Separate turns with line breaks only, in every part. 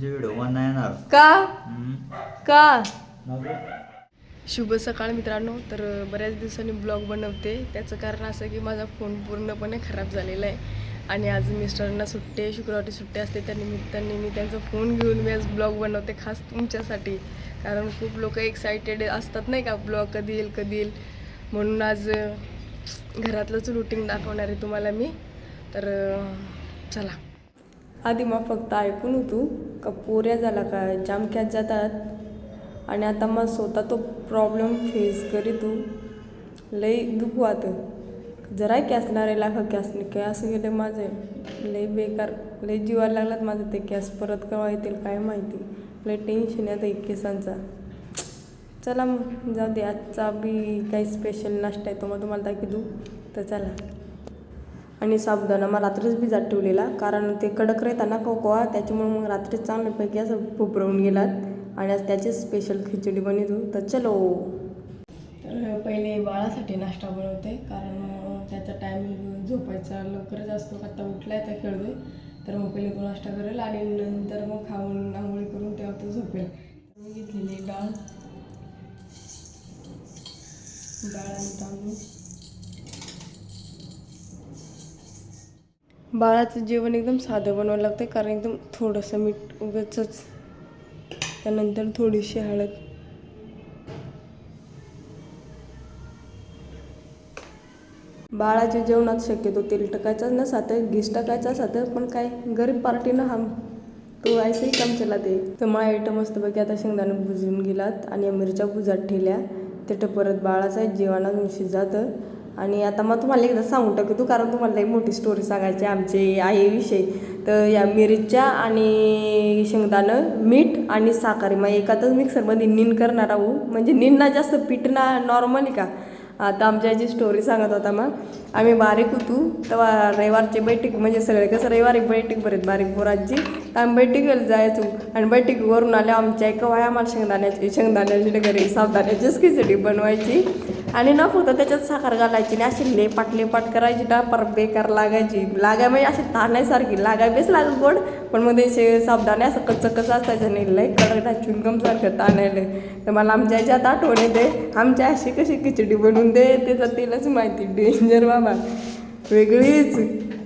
तुमचे व्हिडिओ नाही येणार.
का. का? शुभ सकाळ मित्रांनो. तर बऱ्याच दिवसांनी ब्लॉग बनवते. त्याचं कारण असं की माझा फोन पूर्णपणे खराब झालेला आहे. आणि आज मिस्टरांना सुट्टी शुक्रवारी सुट्टी असते. त्या निमित्ताने मी त्यांचा फोन घेऊन मी आज ब्लॉग बनवते खास तुमच्यासाठी. कारण खूप लोक एक्सायटेड असतात नाही का? ब्लॉग कधी येईल कधी येईल. म्हणून आज घरातलंच रुटीन दाखवणार आहे तुम्हाला मी. तर चला. आधी मग फक्त ऐकून होतो का पोऱ्या झाला का जामक्यात जातात. आणि आता मग स्वतः तो प्रॉब्लेम फेस करीतो लई दुःख वाटतं. जरा कॅस नारे का कॅस कॅस गेले माझे. लई बेकार लई जीवायला लागलात माझं ते कॅस परत केव्हा येतील काय माहिती? लई टेन्शन येतं एक केसांचा चला मग जाऊ दे. आजचा बी काही स्पेशल नाश्ता आहे तो मग तुम्हाला दाखवू तर चला. आणि साबुदाणा मग रात्रीच भिजात ठेवलेला कारण ते कडक राहताना कोकोआ त्याच्यामुळे मग रात्रीच चांगल्यापैकी असं फुपरवून गेलात. आणि आज त्याची स्पेशल खिचडी बनवतो तर चलो. तर पहिले बाळासाठी नाश्ता बनवते कारण त्याचा टायमिंग झोपायचा लवकरच असतो. आता उठलाय तर खेळतोय. तर मग पहिले तो नाश्ता करेल आणि नंतर मग खाऊन आंघोळी करून तेव्हा तो झोपेल. मी घेतलेली डाळ. डाळ आणि तांदूळ. बाळाचं जेवण एकदम साधं बनवायला लागतं कारण एकदम थोडंसं मीठ उगाच त्यानंतर थोडीशी हळद. बाळाच्या जेवणात शक्यतो तेल टाकायचं साधं घीस टाकायचं असतं पण काय गरीब पार्टीनं हा तो आयसही काम केला ते तर मग आयटम मस्तपैकी आता शेंगदाणं भुजून गेलात आणि मिरच्या भुजात ठेल्या ते परत बाळाचं जेवणात शिजातं आणि आता मग तुम्हाला एकदा सांगून टाकतो कारण तुम्हाला एक मोठी स्टोरी सांगायची आमचे आईविषयी तर या मिरच्या आणि शेंगदाणं मीठ आणि साखर. मग एकातच मिक्सरमध्ये निन करणार आहोत म्हणजे निन्ना जास्त पीठ ना नॉर्मली का? आता आमच्या याची स्टोरी सांगत होता मग. आम्ही बारीक होतो. तेव्हा रविवारची बैठक म्हणजे सगळे कसं रविवारी बैठक भरत बारीक पोरांची. तर आम्ही बैठकीला जायचो. आणि बैठकीवरून आल्या आमच्या एका वया आम्हाला शेंगदाण्याची शेंगदाण्याची घरी सावदाण्याचीच खिचडी बनवायची. आणि न फक्त त्याच्यात साखर घालायची आणि अशी लेपाट लेपाट करायची ना. पर बेकार लागायची. लागाय म्हणजे अशी ताणायसारखी लागाय बेस गोड. पण मग ते साबदाने असं कच्चं कसं असायचं नाही लय कडक चुनगमसारखं ताणायला. तर मला आमच्या याच्यात आठवण येते. आमच्या अशी कशी खिचडी बनवून दे त्याचं तेलच माहिती. डेंजर बाबा वेगळीच.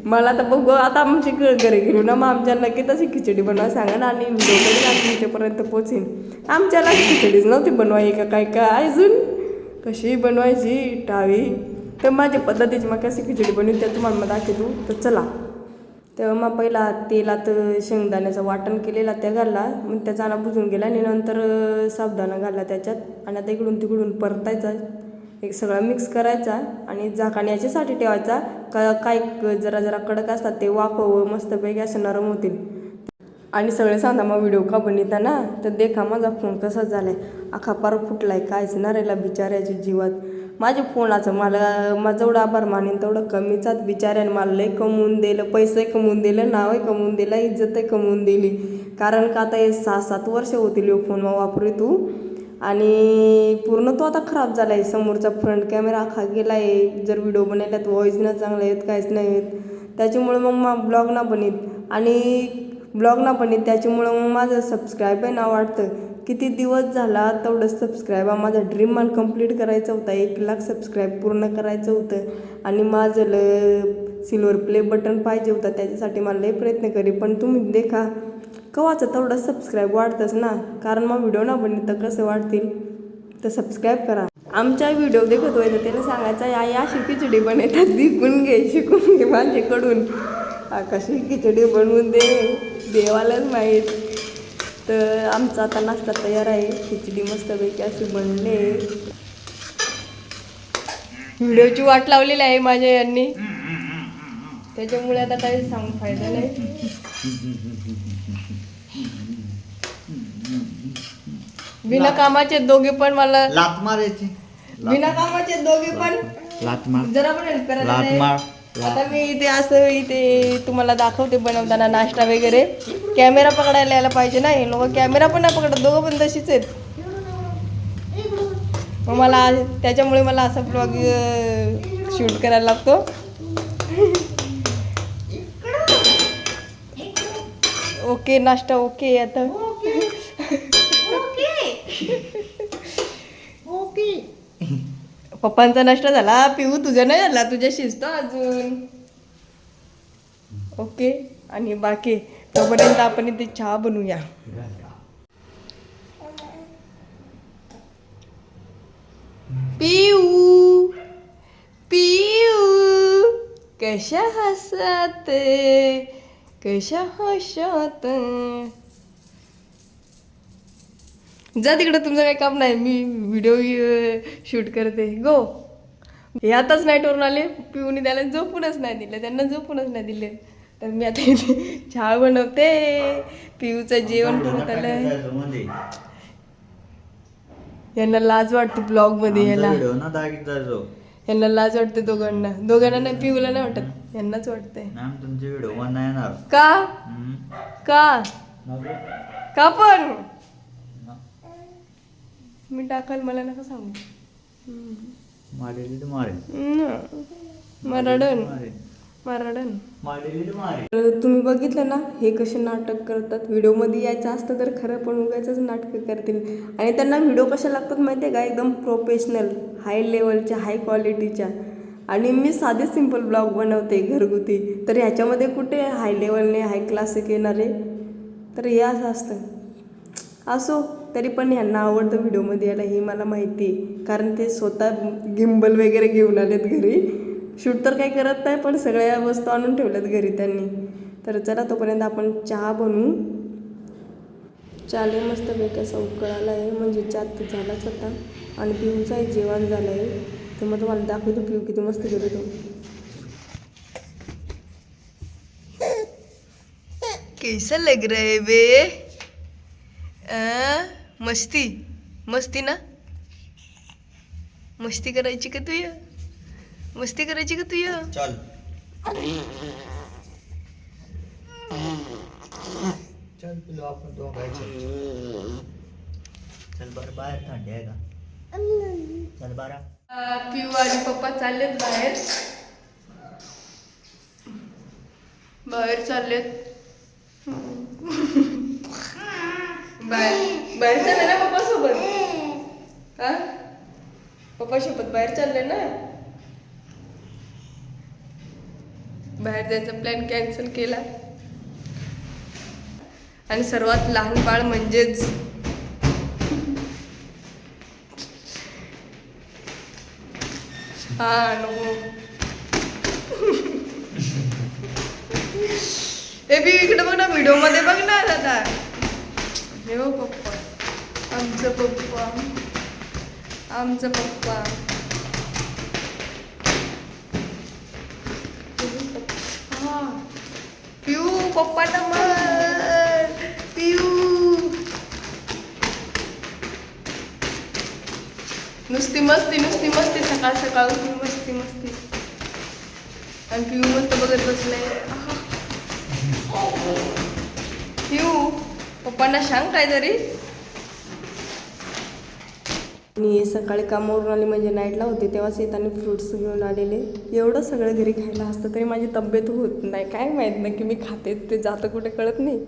मला तर बघू आता आमची घरी गेलो ना मग आमच्या लगेच अशी खिचडी बनवा सांगा ना. आणि दोघं आम्ही इथेपर्यंत पोचीन. आमच्याला खिचडीच नव्हती बनवाय का काय काय अजून? कशी बनवायची टावी तर माझ्या पद्धतीची मग कशी खिचडी बनवली त्या तुम्हाला मग दाखवतो. तर चला. तेव्हा मग पहिला तेलात शेंगदाण्याचं वाटण केलेला त्या घालला. मग त्याचा आणा बुजून गेला आणि नंतर साबदाणा घालला त्याच्यात. आणि आता इकडून तिकडून परतायचा. एक सगळा मिक्स करायचा आणि झाकण याच्यासाठी ठेवायचा. का काय जरा जरा कडक असतात ते वाफव मस्तपैकी असं नरम होतील. आणि सगळे सांगा मग व्हिडिओ का बनवता ना? तर देखा माझा फोन कसा झाला आहे अखा पार फुटलाय कायच ना राहिला बिचाऱ्याच्या जीवात. माझ्या फोनाचं मला माझं जेवढं आभार मानेन तेवढं कमीचाच बिचाऱ्याने. मला लय कमवून दिलं पैसे कमवून दिलं नावही कमवून दिलं इज्जतही कमवून दिली. कारण का आता हे सहा सात वर्ष होतील यो फोन मग वापरू तू. आणि पूर्ण तो आता खराब झाला आहे समोरचा फ्रंट कॅमेरा आखा गेला आहे जर व्हिडिओ बनवल्यात व्हॉईस ना चांगला येत काहीच नाही येत. त्याच्यामुळे मग मग ब्लॉग ना बनीत आणि ब्लॉगना पण बनीत त्याच्यामुळं मग माझं सबस्क्राईब आहे ना वाटतं किती दिवस झाला तेवढं सबस्क्राईब हा माझा ड्रीम मला कंप्लीट करायचा होता. एक लाख सबस्क्राईब पूर्ण करायचं होतं. आणि माझं ल सिल्वर प्ले बटन पाहिजे होता. त्याच्यासाठी मला लय प्रयत्न करी पण तुम्ही देखा कवाचं तेवढं सबस्क्राईब वाढतंच ना? कारण मग व्हिडिओ ना बनले तर कसं वाढतील? तर सबस्क्राईब करा. आमच्या व्हिडिओ देखत होय तर त्याला सांगायचं आई अशी खिचडी बनवतात. शिकून घे शिकून घे माझ्याकडून हा, कशी खिचडी बनवून दे. देवालाच माहीत. तर आमचा आता नाश्ता तयार आहे. खिचडी मस्तपैकी अशी बनले. व्हिडिओची वाट लावलेली आहे माझ्या यांनी. त्याच्यामुळे आता काही सांगून फायदा नाही. बिना कामाचे दोघे पण मला
लात मारायची.
बिना कामाचे दोघे पण
लात मार.
जरा पण हेल्प करायला
लात
नाही.
मार.
आता मी इथे असं इथे तुम्हाला दाखवते बनवताना नाश्ता वगैरे. कॅमेरा पकडायला यायला पाहिजे ना हे लोक कॅमेरा पण नाही पकडत दोघं पण तशीच आहेत. मग मला त्याच्यामुळे मला असा ब्लॉग शूट करायला लागतो. ओके नाश्ता ओके आता. पप्पांचा नष्ट झाला. पिऊ तुझा नाही झाला. तुझ्या शिजतो अजून. ओके. आणि बाकी तोपर्यंत आपण इथे चहा बनवूया. पिऊ. पिऊ. कशा हसत कशा हसत जा तिकडे तुमचं काही काम नाही. मी व्हिडिओ शूट करते. गो हे आताच नाईटवरून आले. पिऊनी त्याला झोपूनच नाही दिलं. त्यांना झोपूनच नाही दिले. तर मी आता इथे चहा बनवते. पिऊचं जेवण बनवत आलं
मध्ये.
यांना लाज वाटते ब्लॉगमध्ये याला यांना लाज वाटते दोघांना. दोघांना नाही पिऊला नाही वाटत. यांनाच
येणार.
का. का? का पण? मी टाकाल मला नका सांगू.
मारेली तर मारेल
हम्म. मराठन.
मारेल
मराठन.
मारेली तर मारेल
तर तुम्ही बघितलं ना हे कसे नाटक करतात. व्हिडिओमध्ये यायचं असतं तर खरं पण उगायचंच नाटकं करतील. आणि त्यांना व्हिडिओ कशा लागतात माहिती आहे का? एकदम प्रोफेशनल हाय लेवलच्या हाय क्वालिटीच्या आणि मी साधे सिंपल ब्लॉग बनवते घरगुती. तर ह्याच्यामध्ये कुठे हाय लेवलने हाय क्लासिक येणारे तर हे असं असतं. असो. तरी पण ह्यांना आवडतं व्हिडिओमध्ये यायला हे मला माहिती आहे. कारण ते स्वतः गिंबल वगैरे घेऊन आलेत घरी. शूट तर काही करत नाही पण सगळ्या वस्तू आणून ठेवल्यात घरी त्यांनी. तर चला तोपर्यंत आपण चहा बनवू. चाले मस्त बेकासा उकळाला आहे म्हणजे चहा तर झालाच होता आणि पिऊचा आहे जेवण झालं आहे तर मग तुम्हाला दाखवतो पिऊ किती मस्त गेलो तो. कैसा लग रहा है बे? आ, मस्ती. मस्ती ना? मस्ती करायची का तू या? मस्ती करायची का तू या?
चल. चल पिलो आपण तो चल. बरं बाहेर थंडी आहे का? चल बरं.
पिऊ आणि पप्पा चाललेत बाहेर. बाहेर चाललेत. बाहेर. बाहेर चालले ना पप्पा सोबत हा? पप्पा सोबत बाहेर चालले ना? बाहेर जायचा प्लॅन कॅन्सल केला. आणि सर्वात लहान बाळ म्हणजेच हा नको हे बी इकडे बघ ना व्हिडिओमध्ये बघ ना दादा हे हो पप्पा. आमचं पप्पा. आमचं पप्पा. हा. पिऊ पप्पा नंबर. पिऊ. नुसती मस्ती नुसती मस्ती. सकाळ सकाळ उठून मस्ती मस्ती. आणि पिऊ मस्त बघत बसलाय. पिऊ. पप्पांना सांग काय तरी मी सकाळी कामावरून आले म्हणजे नाईटला होते तेव्हाच येताना फ्रुट्स घेऊन आलेले. एवढं सगळं घरी खायला असतं तरी माझी तब्येत होत नाही. काय माहीत नाही की मी खाते ते जातं कुठे कळत नाही.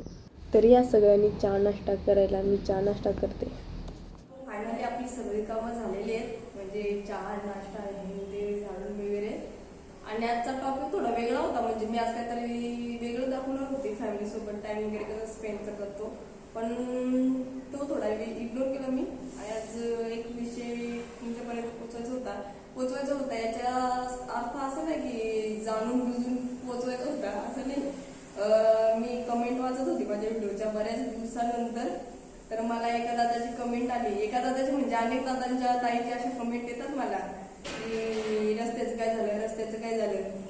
तरी या सगळ्यांनी चहा नाश्ता करायला मी चहा नाश्ता करते. फायनली आपली सगळी कामं झालेली आहेत म्हणजे चहा नाश्ता हे ते झाडून वगैरे. आणि आजचा टॉपिक थोडा वेगळा होता म्हणजे मी आज काहीतरी वेगळं फॅमिलीसोबत टाइम वगैरे कसं स्पेंड करतो पण तो थोडा इग्नोर केला मी. आज एक विषय तुमच्यापर्यंत पोचवायचा होता. पोचवायचा होता याच्या अर्थ असं नाही की जाणून बुजून पोचवायचा होता. असं नाही. मी कमेंट वाचत होती माझ्या व्हिडिओच्या बऱ्याच दिवसानंतर. तर मला एका दादाची कमेंट आली. एका दादाची म्हणजे अनेक दादांच्या ताईची अशा कमेंट येतात मला. की रस्त्याचं काय झालं? रस्त्याचं काय झालं?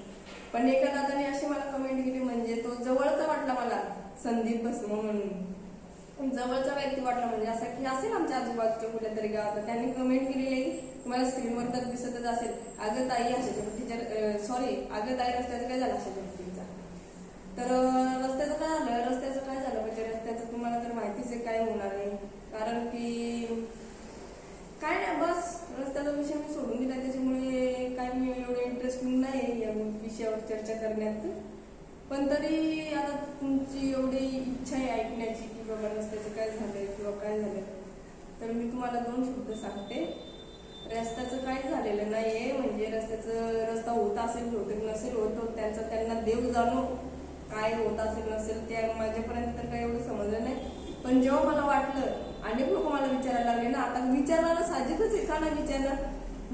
पण एका दादाने अशी मला कमेंट केली म्हणजे तो जवळचा वाटला मला संदीप भस्म म्हणून. जवळचा व्यक्ती वाटला म्हणजे असा की असेल आमच्या आजूबाजूच्या कुठल्या तरी गावात त्यांनी कमेंट केलेली आहे तुम्हाला स्क्रीनवर तर दिसतच असेल. अगं ताई अशाच्या टीचर सॉरी अगं ताई रस्त्याचं काय झालं अशाच्या पट्टीचा तर रस्त्याचं काय झालं? रस्त्याचं काय झालं? म्हणजे रस्त्याचं तुम्हाला तर माहितीच आहे काय होणार आहे. कारण की काय नाही बस. रस्त्याचा विषय मी सोडून दिला त्याच्यामुळे चर्चा करण्यात. पण तरी आता तुमची एवढी इच्छा आहे ऐकण्याची की बाबा रस्त्याचं काय झालंय किंवा काय झालं तर मी तुम्हाला दोन शब्द सांगते. रस्त्याचं काय झालेलं नाहीये म्हणजे रस्त्याचं रस्ता होत असेल होत नसेल होत त्यांचा त्यांना देव जाणो काय होत असेल नसेल त्या माझ्यापर्यंत तर काही एवढं समजलं नाही. पण जेव्हा मला वाटलं अनेक लोक मला विचारायला लागले ना आता विचारायला साहजिकच एखादा ना विचारणार.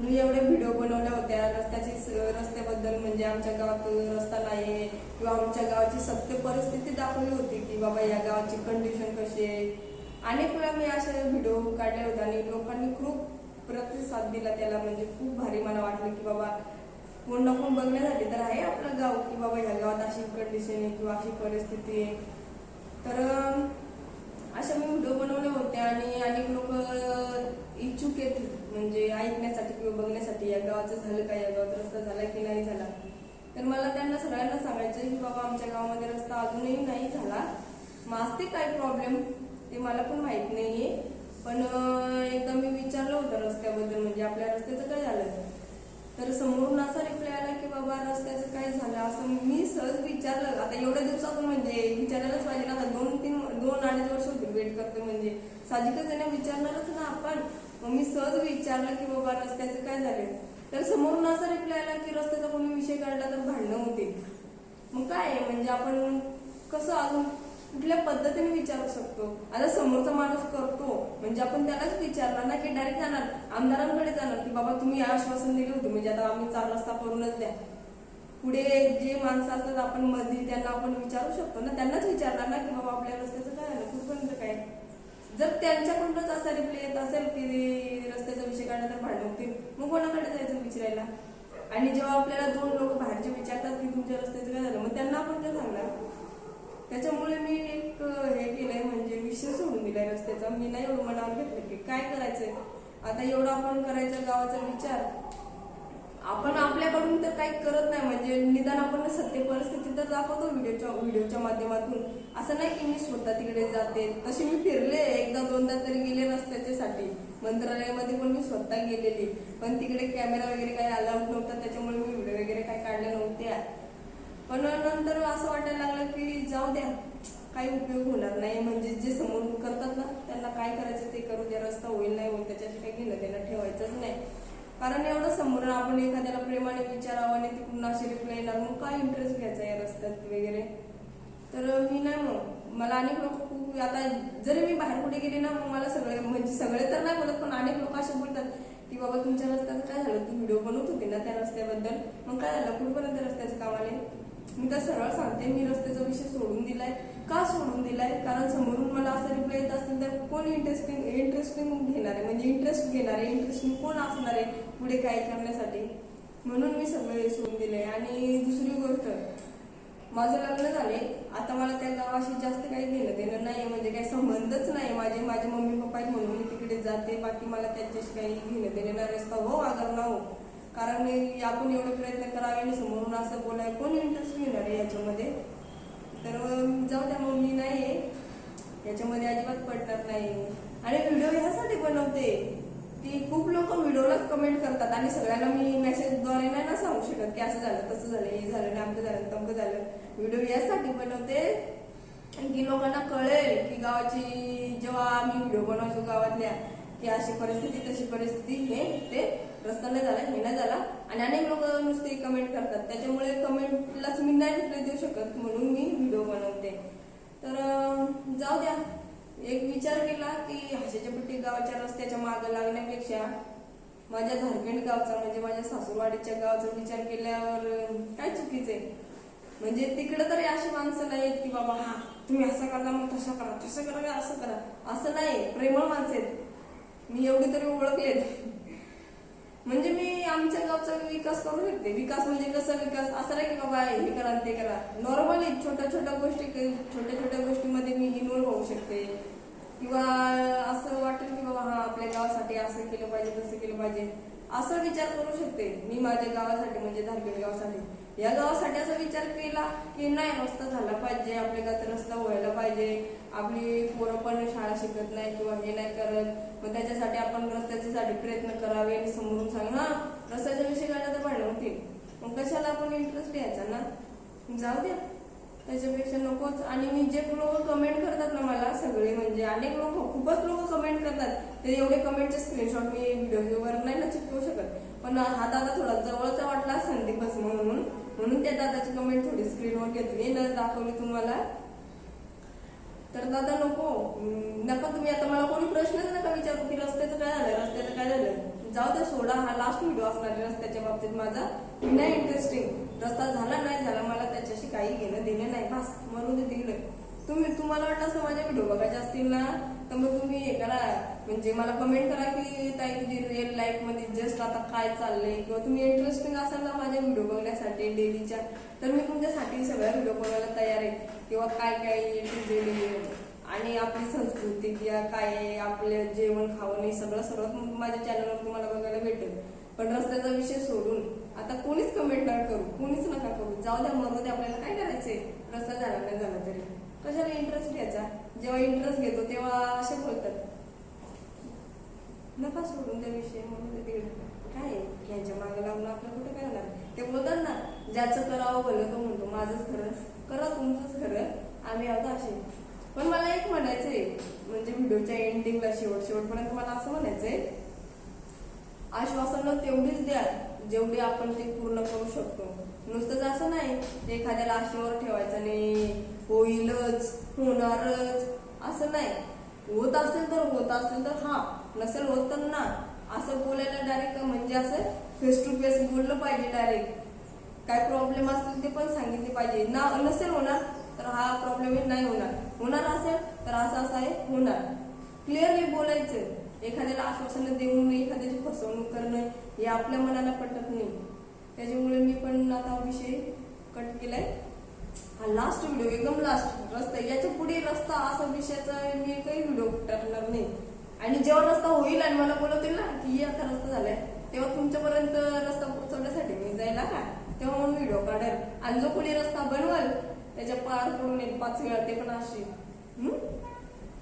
मी एवढे व्हिडिओ बनवल्या होत्या. रस्त्याची स- रस्त्याबद्दल म्हणजे आमच्या गावात रस्ता नाही किंवा आमच्या गावाची सत्य परिस्थिती दाखवली होती की बाबा या गावाची कंडिशन कशी आहे. अनेक वेळा मी असे व्हिडिओ काढले होते आणि लोकांनी खूप प्रतिसाद दिला त्याला. म्हणजे खूप भारी मला वाटलं की बाबा कोण ना कोण बघण्यासाठी तर आहे आपलं गाव की बाबा ह्या गावात अशी कंडिशन आहे किंवा अशी परिस्थिती आहे. तर अशा मी व्हिडिओ बनवले होते आणि अनेक लोक इच्छुक आहेत म्हणजे ऐकण्यासाठी किंवा बघण्यासाठी या गावाचं झालं का या गावात रस्ता झाला की नाही झाला. तर मला त्यांना सगळ्यांना सांगायचं की बाबा आमच्या गावामध्ये रस्ता अजूनही नाही झाला. मग असते काय प्रॉब्लेम ते मला पण माहीत नाही आहे पण एकदा मी विचारलं होतं रस्त्याबद्दल म्हणजे आपल्या रस्त्याचं काय झालं? तर समोरून असा रिप्लाय आला की बाबा रस्त्याचं काय झालं? असं मी सहज विचारलं. आता एवढ्या दिवसातून म्हणजे विचारायलाच पाहिजे ना आता दोन तीन दोन अडीच वर्ष होते वेट करते म्हणजे. साहजिकच त्यांना विचारणारच ना आपण. मग मी सहज विचारलं की बाबा रस्त्याचं काय झालं तर समोरून असा रिप्लाय आला की रस्त्याचा कोणी विषय काढला तर भांडणं होतील. मग काय आहे? म्हणजे आपण कसं अजून कुठल्या पद्धतीने विचारू शकतो? आता समोरचा माणूस करतो. म्हणजे आपण त्यालाच विचारणार ना की डायरेक्ट जाणार. आमदारांकडे जाणार की बाबा तुम्ही आश्वासन दिले होते. म्हणजे आता आम्ही चार रस्ता करूनच द्या. पुढे जे माणसं असतात आपण मध्ये त्यांना आपण विचारू शकतो ना? त्यांनाच विचारणार ना की बाबा आपल्या रस्त्याचं काय झालं? जर त्यांच्याकडूनच असा रिप्लाय येत असेल की रस्त्याचा विषय काढला तर भांडण होतील. मग कोणाकडे जायचं विचारायला? आणि जेव्हा आपल्याला दोन लोक बाहेरचे विचारतात की तुमच्या रस्त्याचं काय झालं मग त्यांना आपण काय सांगणार? त्याच्यामुळे मी एक हे केलंय म्हणजे विषय सोडून दिलाय रस्त्याचा. मी नाही एवढं मनावर घेतलं की काय करायचंय? आता एवढं आपण करायचं गावाचा विचार आपण आपल्याकडून तर काही करत नाही म्हणजे निदान आपण सत्य परिस्थिती तर दाखवतो व्हिडिओच्या व्हिडिओच्या माध्यमातून. असं नाही की मी स्वतः तिकडे जाते. तसे मी फिरले एकदा दोनदा तरी गेले रस्त्याच्यासाठी. मंत्रालयामध्ये पण मी स्वतः गेलेली. पण तिकडे कॅमेरा वगैरे काही अलाउड नव्हता त्याच्यामुळे मी व्हिडिओ वगैरे काही काढले नव्हते. पण नंतर असं वाटायला लागलं की जाऊ द्या काही उपयोग होणार नाही. म्हणजे जे समोर करतात ना त्यांना काय करायचं ते करू द्या. रस्ता होईल नाही होईल त्याच्याशी काही घेणं देणं ठेवायचंच नाही. कारण एवढं समोरून आपण एखाद्याला प्रेमाने विचारावं आणि तिकडून अशी रिप्लाय येणार मग काय इंटरेस्ट घ्यायचा या रस्त्यात वगैरे? तर मी नाही मग मला अनेक लोक खूप आता जरी मी बाहेर कुठे गेले ना मग मला सगळे म्हणजे सगळे तर नाही बोलत पण अनेक लोक असे बोलतात की बाबा तुमच्या रस्त्याचं काय झालं? तू व्हिडिओ बनवत होते ना त्या रस्त्याबद्दल. मग काय झालं? कुठपर्यंत रस्त्याचं काम आले? मी तर सरळ सांगते मी रस्त्याचा विषय सोडून दिलाय. का सोडून दिलाय? कारण समोरून मला असा रिप्लाय येत असेल तर कोण इंटरेस्टिंग इंटरेस्टिंग घेणार? आहे म्हणजे इंटरेस्ट घेणार आहे इंटरेस्टिंग कोण असणार? आहे पुढे काय करण्यासाठी? म्हणून मी सगळे सोडून दिले आणि दुसरी गोष्ट माझं लग्न झाले. आता मला त्या गावाशी जास्त काही घेणं देणं नाही म्हणजे काही संबंधच नाही माझे माझे मम्मी पप्पा आहेत म्हणून मी तिकडे जाते. बाकी मला त्यांच्याशी काही घेणं देणं नाही. रस्ता हो आगर ना हो. कारण आपण एवढे प्रयत्न करावे आणि समोरून असं बोलाय. कोण इंटरेस्ट घेणार आहे याच्यामध्ये? तर जाऊ त्या मम्मी नाही आहे याच्यामध्ये अजिबात पडणार नाही. आणि व्हिडिओ ह्यासाठी बनवते. ती खूप लोक व्हिडिओलाच कमेंट करतात आणि सगळ्यांना मी मेसेजद्वारे नाही ना सांगू शकत की असं झालं तसं झालं हे झालं नामकं झालं तमकं झालं. व्हिडिओ यासाठी बनवते. की लोकांना कळेल की गावाची जेव्हा आम्ही व्हिडिओ बनवायचो गावातल्या की अशी परिस्थिती तशी परिस्थिती हे ते रस्ता नाही झाला हे नाही झाला. आणि अनेक लोक नुसते कमेंट करतात. त्याच्यामुळे कमेंटलाच मी नाही रिप्लाय देऊ शकत म्हणून मी व्हिडिओ बनवते. तर जाऊ द्या. एक विचार केला की हाशाच्या पट्टी गावाच्या रस्त्याच्या मागे लागण्यापेक्षा माझ्या धारखेंड गावचा म्हणजे माझ्या सासूरवाडीच्या गावचा विचार केल्यावर काय काय चुकीचे म्हणजे तिकडे तरी अशी माणसं नाही आहेत की बाबा हा तुम्ही असं करा मग तसं करा तसं करा का असं करा. असं नाही प्रेमळ माणसं आहेत. मी एवढी तरी ओळखलेत म्हणजे मी आमच्या गावचा विकास करू शकते. विकास म्हणजे कसा विकास? असं नाही की बाबा हे करा ते करा. नॉर्मली छोट्या छोट्या गोष्टी छोट्या छोट्या गोष्टीमध्ये मी इन्व्हॉल्व होऊ शकते. किंवा असं वाटेल की बाबा हा आपल्या गावासाठी असं केलं पाहिजे तसं केलं पाहिजे असं विचार करू शकते. मी माझ्या गावासाठी म्हणजे धारगड गावासाठी. या गावासाठी असा विचार केला की नाही रस्ता झाला पाहिजे आपल्या गावात रस्ता व्हायला पाहिजे. आपली पोरं पण शाळा शिकत नाही किंवा हे नाही करत. मग त्याच्यासाठी आपण रस्त्याच्यासाठी प्रयत्न करावे आणि समोरून सांग हा रस्त्याच्या विषयी काढला तर भांडण होतील. मग कशाला आपण इंटरेस्ट द्यायचा ना? जाऊ द्या. त्याच्यापेक्षा नकोच. आणि मी जे लोक कमेंट करतात ना मला सगळे म्हणजे अनेक लोक खूपच लोक कमेंट करतात. ते एवढे कमेंटचे स्क्रीनशॉट मी व्हिडिओवर नाही ना चिपकवू शकत. पण हा दादा थोडा जवळचा वाटला संदीपच म्हणून. म्हणून त्या दादाची कमेंट थोडी स्क्रीनवर घेतली. न दाखवली तुम्हाला. तर दादा नको. नका तुम्ही आता मला कोणी प्रश्नच नका विचारू की रस्त्याचं काय झालं? रस्त्याचं काय झालं? जाऊ दे सोडा. हा लास्ट व्हिडिओ असणार आहे रस्त्याच्या बाबतीत माझा. नाही इंटरेस्टिंग रस्ता झाला नाही झाला मला त्याच्याशी काही घेणं देणं नाही. बस म्हणून ते तिकडे. तुम्ही तुम्हाला वाटलं असं माझ्या व्हिडिओ बघायचे असतील ना? तर मग तुम्ही हे करा. म्हणजे मला कमेंट करा की ताई तुझी रिअल लाईफमध्ये जस्ट आता काय चाललंय? किंवा तुम्ही इंटरेस्टिंग असाल ना माझ्या व्हिडिओ बघण्यासाठी डेलीच्या तर मी तुमच्यासाठी सगळ्या व्हिडिओ बघायला तयार आहे. किंवा काय काय तुझे आणि आपली संस्कृती किंवा काय आहे आपलं जेवण खाऊन हे सगळं सगळं माझ्या चॅनलवर तुम्हाला बघायला भेटेल. पण रस्त्याचा विषय सोडून आता कोणीच कमेंट नका करू कोणीच नका करू. जाऊ द्या मरू द्या आपल्याला काय करायचंय? रस्ता झाला नाही झाला तरी. कशाला इंटरेस्ट घ्यायचा? जेव्हा इंटरेस्ट घेतो तेव्हा असे बोलतात. नका सोडून त्या विषय म्हणून ते काय आहे? यांच्या मागे लागून आपलं कुठं काय होणार? ते बोलतात ना ज्याचं करावं भलं तो म्हणतो माझंच खरं करा तुमचंच खरं आम्ही आता असे. पण मला एक म्हणायचंय म्हणजे व्हिडिओच्या एंडिंगला शेवट शेवटपर्यंत मला असं म्हणायचंय आश्वासनं तेवढीच द्या जेवढी आपण ते पूर्ण करू शकतो. नुसतंच असं नाही एखाद्याला आशेवर ठेवायचं नाही होईलच होणारच असं नाही. होत असेल तर होत असेल तर हा नसेल होत तर ना. असं बोलायला डायरेक्ट म्हणजे असं फेस टू फेस बोललं पाहिजे डायरेक्ट काय प्रॉब्लेम असतील ते पण सांगितले पाहिजे. ना नसेल होणार तर हा प्रॉब्लेम नाही होणार. होणार असेल तर असं असं आहे होणार. क्लिअरली बोलायचं. एखाद्याला आश्वासनं देऊन एखाद्याची फसवणूक करणं हे आपल्या मनाला पटत नाही. त्याच्यामुळे मी पण आता विषय कट केलाय. हा लास्ट व्हिडिओ एकदम लास्ट रस्ता याच्यापुढे रस्ता असा विषयाचा मी काही व्हिडिओ टाकणार नाही. आणि जेव्हा रस्ता होईल आणि मला बोलवतील ना की आता रस्ता झालाय तेव्हा तुमच्यापर्यंत रस्ता पोहोचवण्यासाठी मी जायला का? तेव्हा म्हणून व्हिडिओ काढेल. आणि जो कोणी रस्ता बनवल त्याच्या पार पडून येईल पाच वेळा ते पण असे.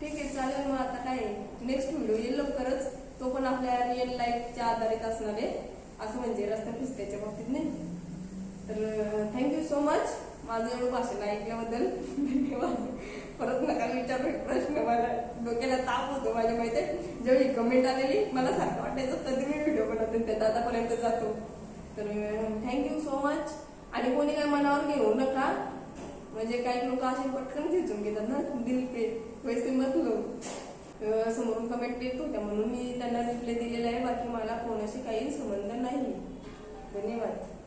ठीक आहे चालेल मग आता काय नेक्स्ट व्हिडिओ येईल लवकरच. तो पण आपल्या रिअल लाईफच्या आधारित असणार आहे. असं म्हणजे रस्ता फिसक्याच्या बाबतीत नाही. तर थँक्यू सो मच माझं एवढं भाषण ऐकल्याबद्दल धन्यवाद. परत नका विचारू एक प्रश्न मला डोक्याला ताप होतो माझ्या माहिती जेव्हा कमेंट आलेली मला सारखं वाटायचं तरी मी व्हिडिओ बनवते त्या दादापर्यंत जातो. तर थँक्यू सो मच आणि कोणी काय मनावर घेऊ नका. म्हणजे काही लोक असे पटकन खेचून घेतात ना दिल पे पैसे मतलो समोरून कमेंट येत होत्या म्हणून मी त्यांना रिप्लाय दिलेला आहे बाकी मला कोणाशी काही संबंध नाही. धन्यवाद.